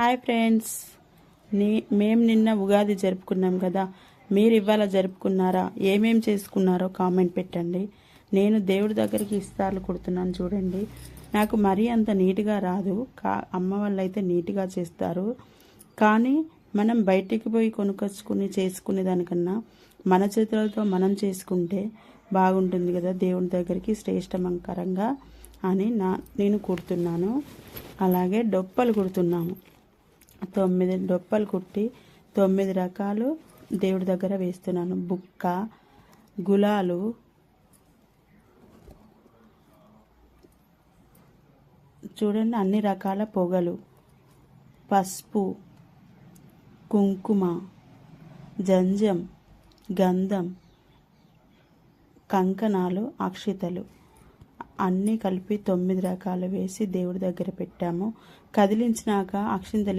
Hi friends. నీ మేము నిన్న ఉగాది జరుపుకున్నాం కదా. మీరు ఇవాళ జరుపుకున్నారా? ఏమేం చేసుకున్నారో కామెంట్ పెట్టండి. నేను దేవుడి దగ్గరికి ఇస్తార్లు కుడుతున్నాను చూడండి. నాకు మరీ అంత నీట్గా రాదు. కా అమ్మ వాళ్ళు అయితే నీట్గా చేస్తారు. కానీ మనం బయటికి పోయి కొనుకొచ్చుకుని చేసుకునే దానికన్నా మన చేతులతో మనం చేసుకుంటే బాగుంటుంది కదా దేవుడి దగ్గరికి శ్రేష్టమంకరంగా అని నా నేను కుడుతున్నాను. అలాగే డొప్పలు కుడుతున్నాము. తొమ్మిది డొప్పలు కుట్టి తొమ్మిది రకాలు దేవుడి దగ్గర వేస్తున్నాను. బుక్క గులాలు చూడండి అన్ని రకాల పొగలు. పసుపు కుంకుమ జంజం గంధం కంకణాలు అక్షితలు. అన్నీ కలిపి తొమ్మిది రకాలు వేసి దేవుడి దగ్గర పెట్టాము. కదిలించినాక అక్షింతలు